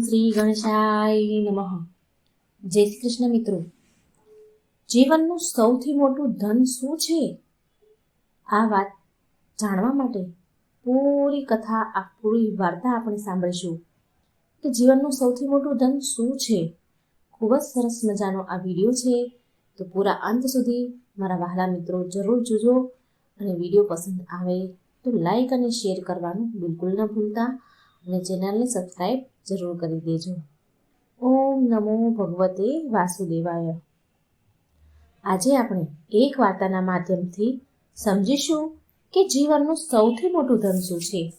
શ્રી ગણેશાય નમઃ. જય શ્રી કૃષ્ણ મિત્રો. જીવનનું સૌથી મોટું ધન શું છે? આ વાત જાણવા માટે પૂરી કથા, આ પૂરી વાર્તા આપણે સાંભળીશું કે જીવનનું સૌથી મોટું ધન શું છે? ખૂબ જ સરસ મજાનો આ વીડિયો છે. તો પૂરા અંત સુધી મારા વહાલા મિત્રો જરૂર જોજો અને વીડિયો પસંદ આવે તો લાઈક અને શેર કરવાનું બિલકુલ ન ભૂલતા. અને ચેનલને સબસ્ક્રાઈબ જરૂર કરી દેજો. ઓમ નમો ભગવતે વાસુદેવાય. આજે આપણે એક વાર્તાના માધ્યમથી સમજીશું કે જીવનનું સૌથી મોટું ધન શું છે?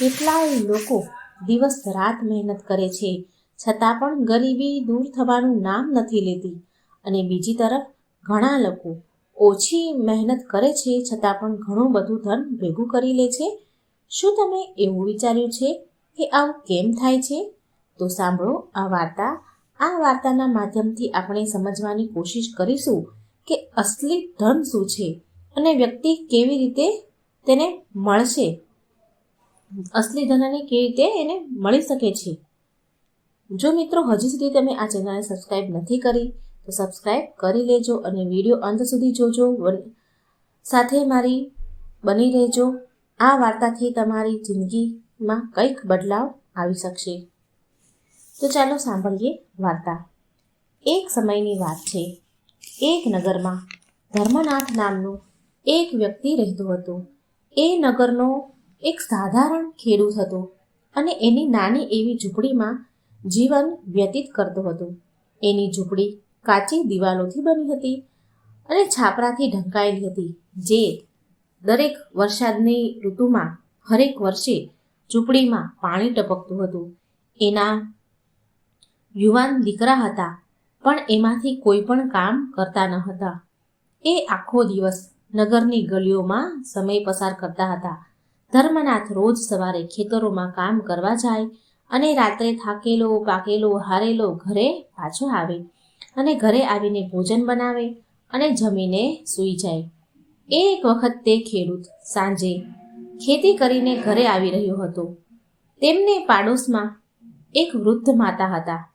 કેટલાય લોકો દિવસ રાત મહેનત કરે છે, છતાં પણ ગરીબી દૂર થવાનું નામ નથી લેતી. અને બીજી તરફ, ઘણા લોકો ઓછી મહેનત કરે છે, છતાં પણ ઘણું બધું ધન ભેગું કરી લે છે. શું તમે એવું વિચાર્યું છે? કે આવું કેમ થાય છે? તો સાંભળો, આ વાર્તા, આ વાર્તાના માધ્યમથી આપણે સમજવાની કોશિશ કરીશું કે અસલી ધન શું છે અને વ્યક્તિ કેવી રીતે તેને મળશે. અસલી ધનને કેવી રીતે એને મળી શકે છે. જો મિત્રો, હજી સુધી તમે આ ચેનલને સબસ્ક્રાઈબ નથી કરી, તો સબસ્ક્રાઈબ કરી લેજો અને વીડિયો અંત સુધી જોજો. સાથે મારી બની રહેજો. આ વાર્તાથી તમારી જિંદગીમાં કંઈક બદલાવ આવી શકશે. તો ચાલો સાંભળીએ વાર્તા. એક સમયની વાત છે. એક નગરમાં ધર્મનાથ નામનું એક વ્યક્તિ રહેતો હતો. એ નગરનો એક સાધારણ ખેડૂત હતો અને એની નાની એવી ઝૂંપડીમાં જીવન વ્યતીત કરતો હતો. એની ઝૂંપડી કાચી દિવાલોથી બની હતી અને છાપરાથી ઢંકાયેલી હતી. જે દરેક વરસાદની ઋતુમાં હરેક વર્ષે ઝૂંપડીમાં પાણી ટપકતું હતું. એના યુવાન દીકરા હતા, પણ એમાંથી કોઈ પણ કામ કરતા ન હતા. એ આખો દિવસ નગરની ગલીઓમાં સમય પસાર કરતા હતા. ધર્મનાથ રોજ સવારે ખેતરોમાં કામ કરવા જાય અને રાત્રે થાકેલો, પાકેલો, હારેલો ઘરે પાછો આવે અને ઘરે આવીને ભોજન બનાવે અને જમીને સૂઈ જાય. એક વખત તે ખેડૂત સાંજે ખેતી કરીને ઘરે આવી રહ્યો હતો. તેમને પાડોશમાં એક વૃદ્ધ માતા હતા.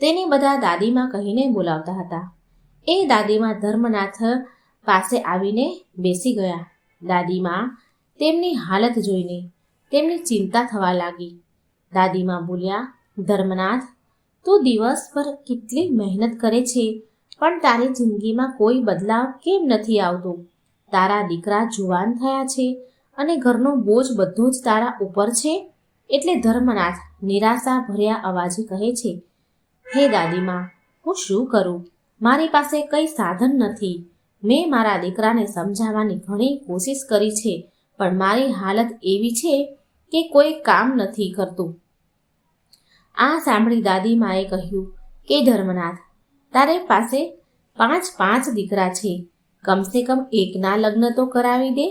તેને બધા દાદીમાં કહીને બોલાવતા હતા. એ દાદીમાં ધર્મનાથ પાસે આવીને બેસી ગયા. દાદીમાં તેમની હાલત જોઈને તેમની ચિંતા થવા લાગી. દાદીમાં બોલ્યા, ધર્મનાથ, તું દિવસભર કેટલી મહેનત કરે છે, પણ તારી જિંદગીમાં કોઈ બદલાવ કેમ નથી આવતો? તારા દીકરા જુવાન થયા છે અને ઘરનો બોજ બધો જ તારા ઉપર છે? એટલે ધર્મનાથ નિરાશા ભર્યા અવાજે કહે છે, હે દાદીમાં, હું શું કરું? મારી પાસે કંઈ સાધન નથી. મેં મારા દીકરાને સમજાવવાની ઘણી કોશિશ કરી છે, પણ મારી હાલત એવી છે કે કોઈ કામ નથી કરતું. આ સાંભળી દાદીમાએ કહ્યું, કે ધર્મનાથ તારે પાસે પાંચ પાંચ દીકરા છે. કમસે કમ એકના લગ્ન તો કરાવી દે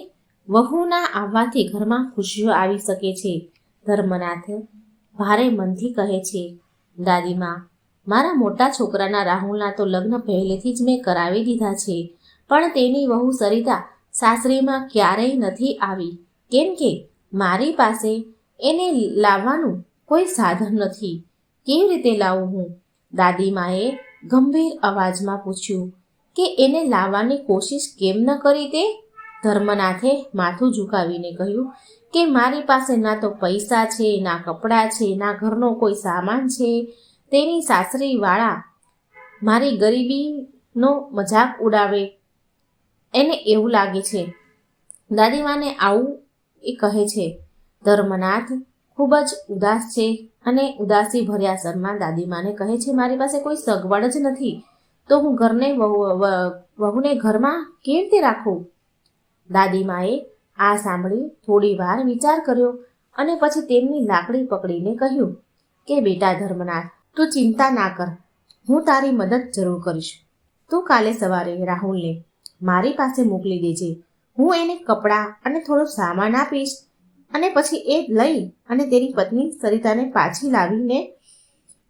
વહુના આવવાથી ઘરમાં ખુશીઓ આવી શકે છે. ધર્મનાથ ભારે મનથી કહે છે, દાદીમાં, મારા મોટા છોકરાના રાહુલના તો લગ્ન પહેલેથી જ મેં કરાવી દીધા છે, પણ તેની વહુ સરિતા સાસરીમાં ક્યારેય નથી આવી. કેમ કે મારી પાસે એને લાવવાનું કોઈ સાધન નથી. કેવી રીતે લાવું હું? દાદીમાએ ગંભીર અવાજમાં પૂછ્યું, કે એને લાવવાની કોશિશ કેમ ન કરી તે? ધર્મનાથે માથું ઝુકાવીને કહ્યું કે મારી પાસે ના તો પૈસા છે, ના કપડાં છે, ના ઘરનો કોઈ સામાન છે. તેની સાસરીવાળા મારી ગરીબીનો મજાક ઉડાવે. એને એવું લાગે છે. દાદીમાને આવું એ કહે છે. ધર્મનાથ ખૂબ જ ઉદાસ છે અને ઉદાસી ભર્યા સરમાં દાદીમાને કહે છે, મારી પાસે કોઈ સગવડ જ નથી. તો હું ઘરને વહુને ઘરમાં કેવી રીતે રાખું? દાદીમાએ આ સાંભળી થોડી વાર વિચાર કર્યો અને પછી તેમની લાકડી પકડીને કહ્યું, કે બેટા ધર્મનાથ, તું ચિંતા ના કર. હું તારી મદદ જરૂર કરીશ. તું કાલે સવારે રાહુલને મારી પાસે મોકલી દેજે. હું એને કપડાં અને થોડો સામાન આપીશ અને પછી એ લઈ અને તેની પત્ની સરિતાને પાછી લાવીને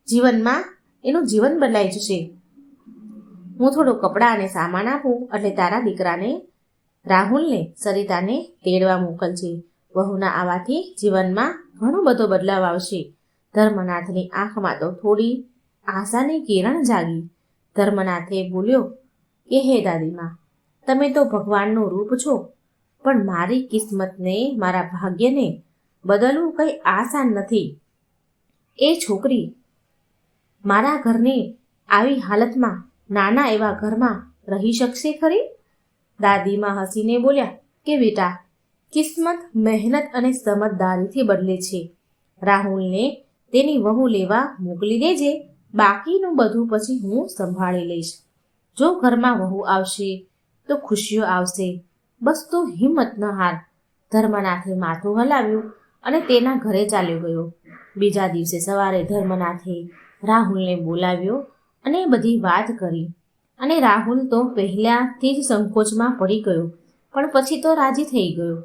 જીવનમાં એનું જીવન બદલાઈ જશે. હું થોડું કપડાં અને સામાન આપું એટલે તારા દીકરાને રાહુલને સરિતાને તેડવા મોકલજે વહુના આવાથી જીવનમાં ઘણો બધો બદલાવ આવશે. ધર્મનાથની આંખમાં તો થોડી આશાની કિરણ જાગી. ધર્મનાથે બોલ્યો, કે હે દાદીમાં, તમે તો ભગવાનનું રૂપ છો, પણ મારી કિસ્મતને, મારા ભાગ્યને બદલવું કંઈ આસાન નથી. એ છોકરી મારા ઘરની આવી હાલતમાં નાના એવા ઘરમાં રહી શકશે ખરી? દાદીમાં હસીને બોલ્યા, કે બેટા, કિસ્મત મહેનત અને સમજદારીથી બદલે છે. રાહુલને તેની વહુ લેવા મોકલી દેજે, બાકીનું બધું પછી હું સંભાળી લઈશ. જો ઘરમાં વહુ આવશે, તો ખુશીઓ આવશે. બસ તો હિંમત ન હાર. ધર્મનાથે માથું હલાવ્યું અને તેના ઘરે ચાલ્યો ગયો. બીજા દિવસે સવારે ધર્મનાથે રાહુલને બોલાવ્યો અને બધી વાત કરી. અને રાહુલ તો પહેલાથી જ સંકોચમાં પડી ગયો, પણ પછી તો રાજી થઈ ગયો.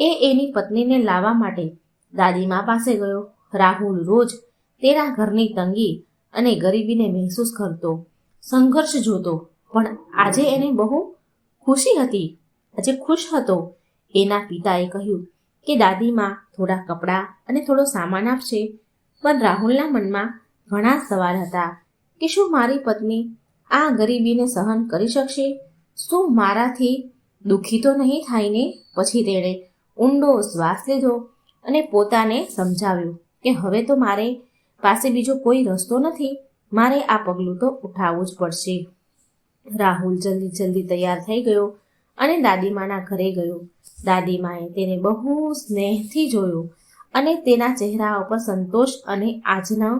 એ એની પત્નીને લાવવા માટે દાદીમા પાસે ગયો. રાહુલ રોજ તેના ઘરની તંગી અને ગરીબીને મહેસૂસ કરતો, સંઘર્ષ જોતો, પણ આજે એને બહુ ખુશી હતી. આજે ખુશ હતો. એના પિતાએ કહ્યું કે, દાદીમાં, થોડા કપડાં અને થોડો સામાન આપશે પણ રાહુલના મનમાં ઘણા સવાલ હતા કે, શું મારી પત્ની આ ગરીબીને સહન કરી શકશે? શું મારાથી દુઃખી તો નહીં થાય ને પછી તેણે ઊંડો શ્વાસ લીધો અને પોતાને સમજાવ્યું કે હવે તો મારે પાસે બીજો કોઈ રસ્તો નથી, મારે આ પગલું તો ઉઠાવવું જ પડશે. રાહુલ જલ્દી જલ્દી તૈયાર થઈ ગયો અને દાદીમાના ઘરે ગયો. દાદીમાએ તેને બહુ સ્નેહથી જોયો અને તેના ચહેરા ઉપર સંતોષ અને આજનો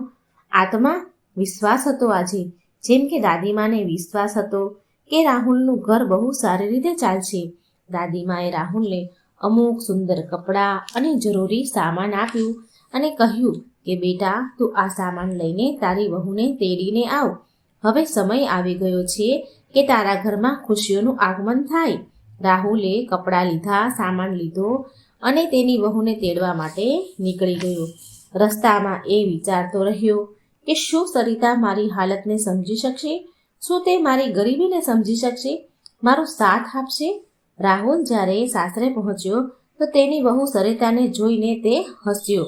આત્મા વિશ્વાસ હતો આજે. જેમ કે દાદીમાને વિશ્વાસ હતો કે રાહુલનું ઘર બહુ સારી રીતે ચાલશે. દાદીમાએ રાહુલને અમુક સુંદર કપડાં અને જરૂરી સામાન આપ્યું અને કહ્યું કે, બેટા, તું આ સામાન લઈને તારી વહુને તેડીને આવ. હવે સમય આવી ગયો છે કે તારા ઘરમાં ખુશીઓનું આગમન થાય. રાહુલે કપડાં લીધા, સામાન લીધો અને તેની વહુને તેડવા માટે નીકળી ગયો. રસ્તામાં એ વિચારતો રહ્યો કે શું સરિતા મારી હાલતને સમજી શકશે? શું તે મારી ગરીબીને સમજી શકશે? મારો સાથ આપશે? રાહુલ જ્યારે સાસરે પહોંચ્યો, તો તેની વહુ સરિતાને જોઈને તે હસ્યો.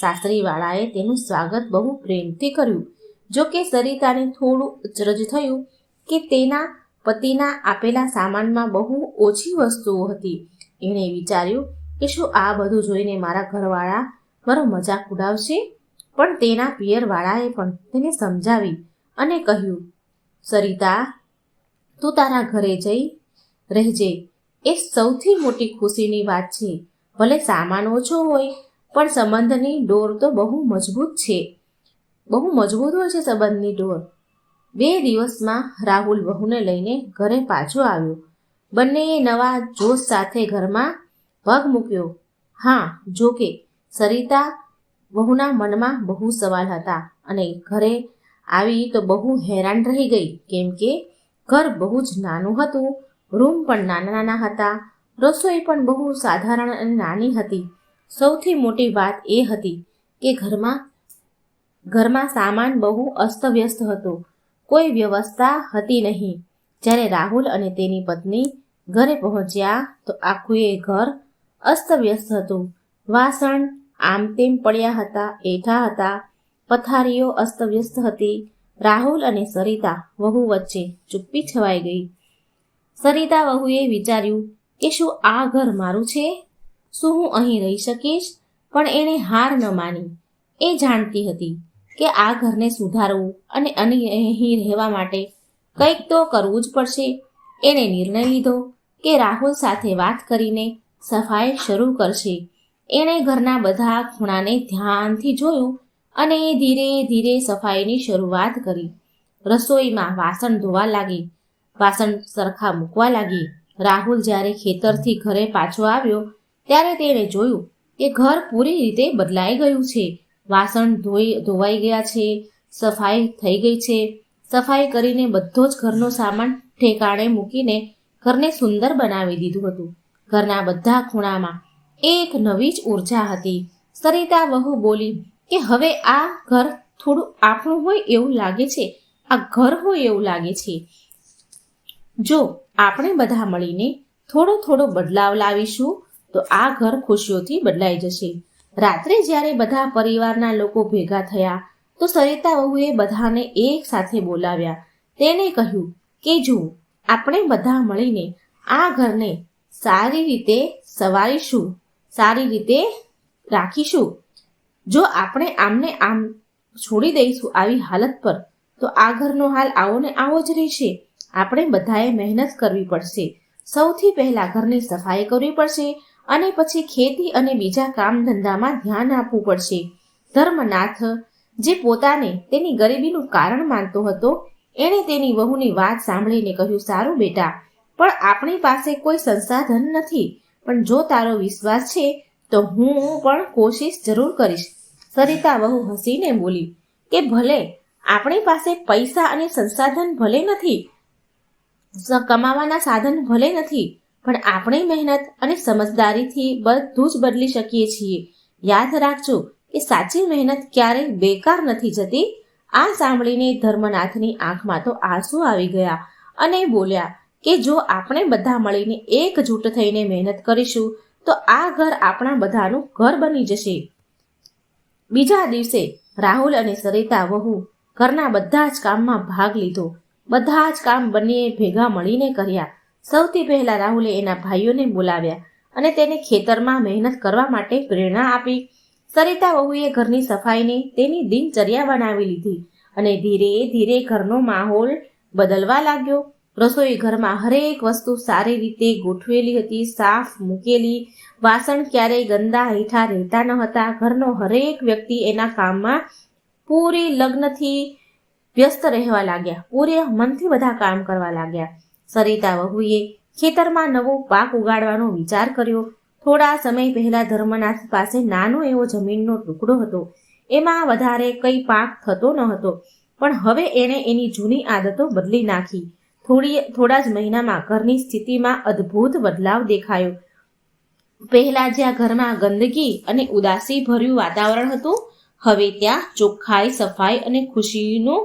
સાસરીવાળાએ તેનું સ્વાગત બહુ પ્રેમથી કર્યું. જો કે સરિતાને થોડું અચરજ થયું કે તેના પતિના આપેલા સામાનમાં બહુ ઓછી વસ્તુઓ હતી. એણે વિચાર્યું કે શું આ બધું જોઈને મારા ઘરવાળા મારો મજાક ઉડાવશે? પણ તેના પિયરવાળાએ પણ તેને સમજાવી અને કહ્યું, સરિતા, તું તારા ઘરે જઈ, રહેજે. એ સૌથી મોટી ખુશીની વાત છે. ભલે સામાન ઓછો હોય, પણ સંબંધની ડોર તો બહુ મજબૂત છે. બહુ મજબૂત હોય છે સંબંધની ડોર. બે દિવસમાં રાહુલ વહુને લઈને ઘરે પાછો આવ્યો. બંનેએ નવા જોશ સાથે ઘરમાં પગ મૂક્યો. હા જોકે સરિતા વહુના મનમાં બહુ સવાલ હતા અને ઘરે આવી તો બહુ હેરાન રહી ગઈ, કેમ કે ઘર બહુ જ નાનું હતું, રૂમ પણ નાના નાના હતા, રસોઈ પણ બહુ સાધારણ અને નાની હતી. સૌથી મોટી વાત એ હતી કે ઘરમાં ઘરમાં સામાન બહુ અસ્તવ્યસ્ત હતો. કોઈ વ્યવસ્થા હતી નહીં. જ્યારે રાહુલ અને તેની પત્ની ઘરે પહોંચ્યા તો આખું એ ઘર અસ્તવ્યસ્ત હતું. વાસણ આમ તેમ પડ્યા હતા, એઠા હતા, પથારીઓ અસ્તવ્યસ્ત હતી. રાહુલ અને સરિતા વહુ વચ્ચે ચુપ્પી છવાઈ ગઈ. સરિતા વહુએ વિચાર્યું કે શું આ ઘર મારું છે? શું હું અહીં રહી શકીશ? પણ એણે હાર ન માની. એ જાણતી હતી કે આ ઘરને સુધારવું અને અહીં રહેવા માટે કંઈક તો કરવું જ પડશે. એણે નિર્ણય લીધો કે રાહુલ સાથે વાત કરીને સફાઈ શરૂ કરશે. એણે ઘરના બધા ખૂણાને ધ્યાનથી જોયું અને ધીરે ધીરે સફાઈની શરૂઆત કરી. રસોઈમાં વાસણ ધોવા લાગી, વાસણ સરખા મૂકવા લાગી. રાહુલ જ્યારે ખેતરથી ઘરે પાછો આવ્યો, ત્યારે તેણે જોયું કે ઘર પૂરી રીતે બદલાઈ ગયું છે. વાસણ ધોઈ, ધોવાઈ ગયા છે, સફાઈ થઈ ગઈ છે. સફાઈ કરીને બધો જ ઘરનો સામાન ઠેકાણે મૂકીને ઘરને સુંદર બનાવી દીધું હતું. ઘરના બધા ખૂણામાં એક નવી જ ઊર્જા હતી. સરિતા વહુ બોલી કે હવે આ ઘર થોડું આપણું હોય એવું લાગે છે. આ ઘર હોય એવું લાગે છે. જો આપણે બધા મળીને થોડો થોડો બદલાવ લાવીશું, તો આ ઘર ખુશીઓથી બદલાઈ જશે. રાત્રે જ્યારે બધા પરિવારના લોકો ભેગા થયા, તો સરિતા વહુએ બધાને એક સાથે બોલાવ્યા. તેને કહ્યું કે જુઓ આપણે બધા મળીને આ ઘરને સારી રીતે સવારીશું સારી રીતે રાખીશું. જો આપણે આમને આમ છોડી દઈશું આવી હાલત પર, તો આ ઘરનો હાલ આવો ને આવો જ રહેશે. આપણે બધાએ મહેનત કરવી પડશે. સૌથી પહેલા ઘરની સફાઈ કરવી પડશે અને પછી ખેતી અને બીજા કામ ધંધામાં ધ્યાન આપવું પડશે. ધર્મનાથ, જે પોતાને તેની ગરીબીનું કારણ માનતો હતો, એણે તેની વહુની વાત સાંભળીને કહ્યું, સારું બેટા, પણ આપણી પાસે કોઈ સંસાધન નથી. પણ જો તારો વિશ્વાસ છે, તો હું પણ કોશિશ જરૂર કરીશ. સરિતા વહુ હસીને બોલી, કે ભલે, આપણી પાસે પૈસા અને સંસાધન ભલે નથી કમાવાના સાધન ભલે નથી, પણ આપણે મહેનત અને સમજદારીથી બધું જ બદલી શકીએ છીએ. યાદ રાખજો કે સાચી મહેનત ક્યારેય બેકાર નથી જતી. આ સાંભળીને ધર્મનાથની આંખમાં તો આંસુ આવી ગયા અને બોલ્યા કે જો આપણે બધા મળીને એકજૂટ થઈને મહેનત કરીશું, તો આ ઘર આપણા બધાનું ઘર બની જશે. બીજા દિવસે રાહુલ અને સરિતા વહુ ઘરના બધા જ કામમાં ભાગ લીધો. બધા જ કામ બંને ભેગા મળીને કર્યા. સૌથી પહેલા રાહુલે એના ભાઈઓને બોલાવ્યા અને તેને ખેતરમાં મહેનત કરવા માટે પ્રેરણા આપી. સરિતા વહુએ ઘરની સફાઈને તેની દિનચર્યા બનાવી લીધી અને ધીરે ધીરે ઘરનો માહોલ બદલવા લાગ્યો. રસોઈ ઘરમાં હરેક વસ્તુ સારી રીતે ગોઠવેલી હતી, સાફ મૂકેલી. વાસણ ક્યારેય ગંદા હેઠા રહેતા ન હતા. ઘરનો હરેક વ્યક્તિ એના કામમાં પૂરી લગ્નથી વ્યસ્ત રહેવા લાગ્યા. પૂરે મનથી બધા કામ કરવા લાગ્યા. સરિતા વહુએ ખેતરમાં નવો પાક ઉગાડવાનો વિચાર કર્યો. થોડા સમય પહેલા ધર્મનાથ પાસે નાનો એવો જમીનનો ટુકડો હતો. એમાં વધારે કંઈ પાક થતો ન હતો. પણ હવે એણે એની જૂની આદતો બદલી નાખી. થોડી થોડા જ મહિનામાં ઘરની સ્થિતિમાં અદ્ભુત બદલાવ દેખાયો. પહેલા જ્યાં ઘરમાં ગંદકી અને ઉદાસી ભર્યું વાતાવરણ હતું, હવે ત્યાં ચોખ્ખાઈ, સફાઈ અને ખુશીનો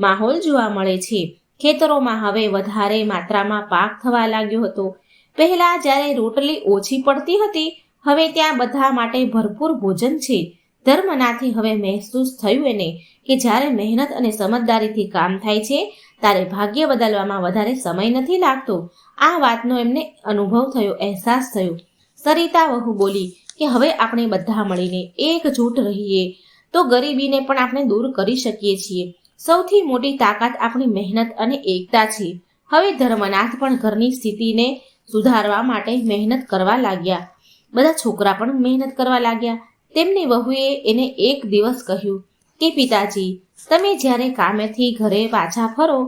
માહોલ જોવા મળે છે. ખેતરોમાં હવે વધારે માત્રામાં પાક થવા લાગ્યો હતો. પહેલા જ્યારે રોટલી ઓછી પડતી હતી, હવે ત્યાં બધા માટે ભરપૂર ભોજન છે. ધર્મનાથી હવે મહેસૂસ થયું એને કે જ્યારે મહેનત અને સમજદારીથી કામ થાય છે, ત્યારે ભાગ્ય બદલવામાં વધારે સમય નથી લાગતો. આ વાતનો એમને અનુભવ થયો, અહેસાસ થયો. સરિતા વહુ બોલી કે હવે આપણે બધા મળીને એકજૂટ રહીએ. તો ગરીબીને પણ આપણે દૂર કરી શકીએ છીએ. સૌથી મોટી તાકાત આપણી મહેનત અને એકતા છે. હવે ધર્મનાથ પણ ઘરની સ્થિતિને સુધારવા માટે મહેનત કરવા લાગ્યા. બધા છોકરા પણ મહેનત કરવા લાગ્યા. તેમની વહુએ એને એક દિવસ કહ્યું કે પિતાજી, તમે જ્યારે કામેથી ઘરે પાછા ફરો,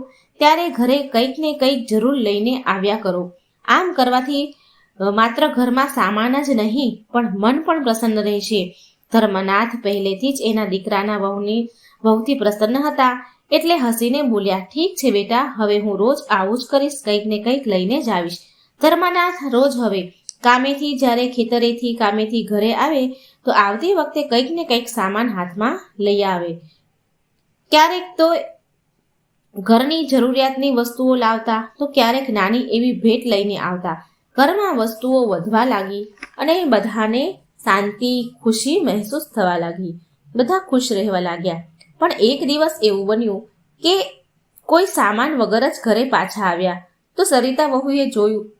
ત્યારે ઘરે કંઈક ને કંઈક જરૂર લઈને આવ્યા કરો. આમ કરવાથી માત્ર ઘરમાં સામાન જ નહીં, પણ મન પણ પ્રસન્ન રહેશે. ધર્મનાથ પહેલેથી જ એના દીકરાના વહુની, વહુથી પ્રસન્ન હતા, એટલે હસીને બોલ્યા, ઠીક છે બેટા, હવે હું રોજ આવું જ કરીશ, કંઈક ને કંઈક લઈને જ આવીશ. ધર્મનાથ રોજ હવે કામેથી જ્યારે ખેતરેથી કામેથી ઘરે આવે તો આવતી વખતે કંઈક ને કંઈક સામાન હાથમાં લઈ આવે. ક્યારેક તો ઘરની જરૂરિયાતની વસ્તુઓ લાવતા, તો ક્યારેક નાની એવી ભેટ લઈને આવતા. ઘરમાં વસ્તુઓ વધવા લાગી અને બધાને શાંતિ, ખુશી મહેસૂસ થવા લાગી. બધા ખુશ રહેવા લાગ્યા. પણ એક દિવસ એવું બન્યું કે કોઈ સામાન વગર જ ઘરે પાછા આવ્યા. તો સરિતા વહુએ જોયું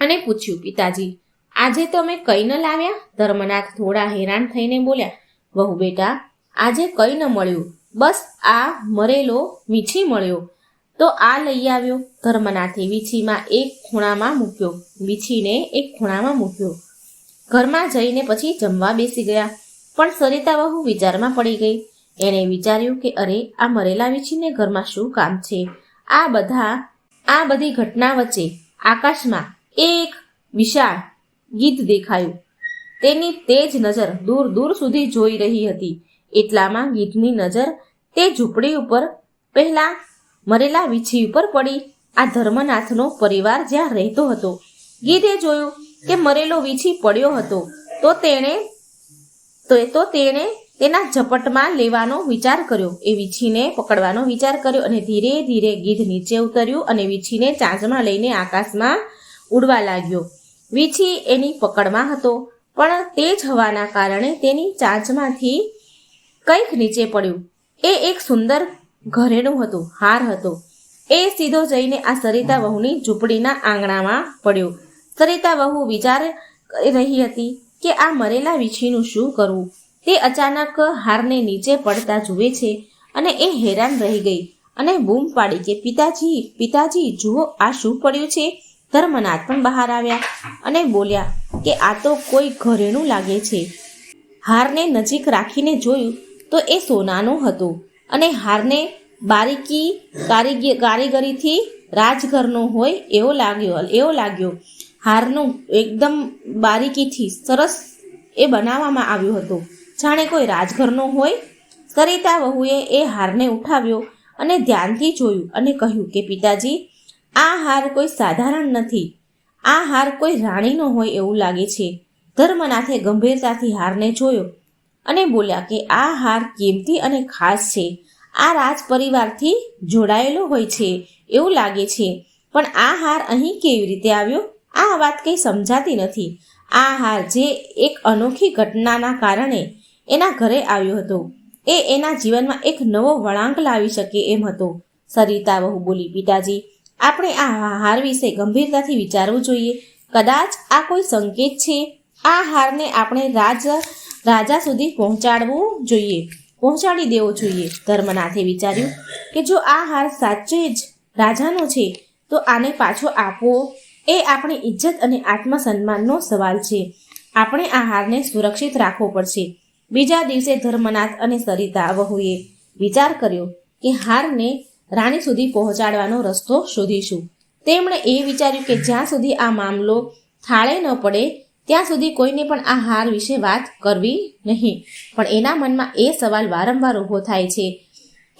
અને પૂછ્યું, પિતાજી આજે તમે કઈ ન લાવ્યા? ધર્મનાથ થોડા હેરાન થઈને બોલ્યા, વહુ બેટા, આજે કઈ ન મળ્યું. બસ આ મરેલો વીછી મળ્યો. તો આ લઈ આવ્યો. ધર્મનાથે વીછીમાં એક ખૂણામાં મૂક્યો. વીછીને એક ખૂણામાં મૂક્યો. ઘરમાં જઈને પછી જમવા બેસી ગયા. પણ સરિતા વહુ વિચારમાં પડી ગઈ. એણે વિચાર્યું કે, અરે, આ મરેલા વીછીને ઘરમાં શું કામ છે? આ બધા, આ બધી ઘટના વચ્ચે આકાશમાં એક વિશાળ ગીધ દેખાયું. તેની તેજ નજર દૂર દૂર સુધી જોઈ રહી હતી. એટલામાં ગીધની નજર તે ઝૂંપડી ઉપર, પહેલા મરેલા વીછી ઉપર પડી. આ ધર્મનાથનો પરિવાર જ્યાં રહેતો હતો. ગીધે જોયું કે મરેલો વીછી પડ્યો હતો. તો તેણે, તો એ, તો તેણે તેના ઝપટમાં લેવાનો વિચાર કર્યો. એ વીછીને પકડવાનો વિચાર કર્યો અને ધીરે ધીરે ગીધ નીચે ઉતર્યું અને વીછીને ચાંચમાં લઈને આકાશમાં ઉડવા લાગ્યો. વીછી એની પકડમાં હતો, પણ તે જ હવાના કારણે તેની ચાંચમાંથી કંઈક નીચે પડ્યું. એ એક સુંદર ઘરેણું હતું, હાર હતો. એ સીધો જઈને આ સરિતા વહુની ઝૂંપડીના આંગણામાં પડ્યો. સરિતા વહુ વિચાર રહી હતી કે આ મરેલા વીછીનું શું કરવું? તે અચાનક હારને નીચે પડતા જુએ છે અને એ હેરાન રહી ગઈ અને બૂમ પાડી કે, પિતાજી પિતાજી, જુઓ આ શું પડ્યું છે? ધર્મનાથ પણ બહાર આવ્યા અને બોલ્યા કે આ તો કોઈ ઘરેણું લાગે છે. હારને નજીક રાખીને જોયું તો એ સોનાનું હતું અને હારને બારીકી કારીગી, કારીગરીથી રાજઘરનો હોય એવો લાગ્યો એવો લાગ્યો. હારનું એકદમ બારીકીથી સરસ એ બનાવવામાં આવ્યો હતો. જાણે કોઈ રાજઘરનો હોય? સરિતા વહુએ એ હારને ઉઠાવ્યો અને ધ્યાનથી જોયું અને કહ્યું કે, પિતાજી આ હાર કોઈ સાધારણ નથી. આ હાર કોઈ રાણીનો હોય એવું લાગે છે. ધર્મનાથે ગંભીરતાથી હારને જોયો અને બોલ્યા કે આ હાર કિંમતી અને ખાસ છે. આ રાજ પરિવારથી જોડાયેલો હોય છે એવું લાગે છે. પણ આ હાર અહીં કેવી રીતે આવ્યો? આ વાત કંઈ સમજાતી નથી. આ હાર જે એક અનોખી ઘટનાના કારણે એના ઘરે આવ્યો હતો. એ એના જીવનમાં એક નવો વળાંક લાવી શકે એમ હતો. સરિતા વહુ બોલી, પિતાજી આપણે આ હાર વિશે ગંભીરતાથી વિચારવું જોઈએ. કદાચ આ કોઈ સંકેત છે. આ હારને આપણે રાજ, રાજા સુધી પહોંચાડવું જોઈએ. પહોંચાડી દેવો જોઈએ. ધર્મનાથે વિચાર્યું કે જો આ હાર સાચે જ રાજાનો છે, તો આને પાછો આપવો એ આપણી ઇજ્જત અને આત્મસન્માનનો સવાલ છે. આપણે આ હારને સુરક્ષિત રાખવો પડશે. બીજા દિવસે ધર્મનાથ અને સરિતા વહુએ વિચાર કર્યો કે હારને રાણી સુધી પહોંચાડવાનો રસ્તો શોધીશું. તેમણે એ વિચાર્યું કે જ્યાં સુધી આ મામલો થાળે ન પડે, ત્યાં સુધી કોઈને પણ આ હાર વિશે વાત કરવી નહીં. પણ એના મનમાં એ સવાલ વારંવાર ઊભો થાય છે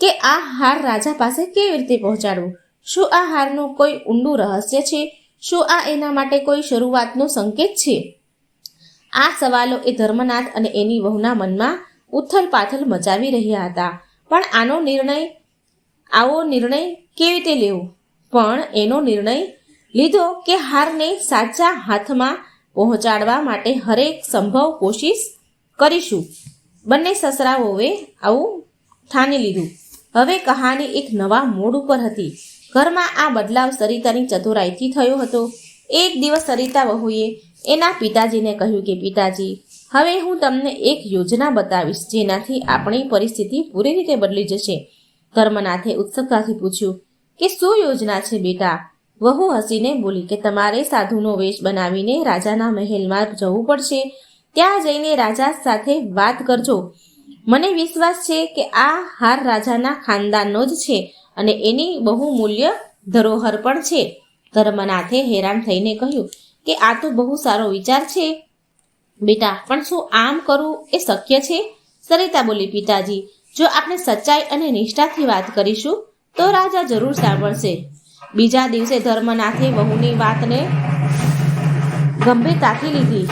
કે આ હાર રાજા પાસે કેવી રીતે પહોંચાડવું? શું આ હારનું કોઈ ઊંડું રહસ્ય છે? શું આ એના માટે કોઈ શરૂઆતનો સંકેત છે? આ સવાલો એ ધર્મનાથ અને એની વહુના મનમાં ઉથલ પાથલ મચાવી રહ્યા હતા. પણ આનો નિર્ણય આવો નિર્ણય કેવી રીતે લેવો? પણ એનો નિર્ણય લીધો કે હારને સાચા હાથમાં પહોંચાડવા માટે હરેક સંભવ કોશિશ કરીશું. બંને સસરાઓએ આવું ઠાની લીધું. હવે કહાની એક નવા મોડ ઉપર હતી. ઘરમાં આ બદલાવ સરિતાની ચતુરાઈથી થયો હતો. એક દિવસ સરિતા વહુએ એના પિતાજીને કહ્યું કે, પિતાજી, હવે હું તમને એક યોજના બતાવીશ જેનાથી આપણી પરિસ્થિતિ પૂરી રીતે બદલી જશે. ધર્મનાથે ઉત્સુકતાથી પૂછ્યું, કે શું યોજના છે બેટા? વહુ હસીને બોલી, કે તમારે સાધુનો વેશ બનાવીને રાજાના મહેલમાં જવું પડશે. ત્યાં જઈને રાજા સાથે વાત કરજો. મને વિશ્વાસ છે કે આ હાર રાજાના ખાનદાનનો જ છે અને એની બહુ મૂલ્ય ધરોહર પણ છે. ધર્મનાથે હેરાન થઈને કહ્યું, કે આ તો બહુ સારો વિચાર છે. બેટા, પણ શું આમ કરવું એ શક્ય છે? સરિતા બોલી, પિતાજી જો આપણે સચ્ચાઈ અને નિષ્ઠાથી વાત કરીશું, તો રાજા જરૂર સાંભળશે. બીજા દિવસે ધર્મનાથે વહુની વાતને ગંભીરતાથી લીધી.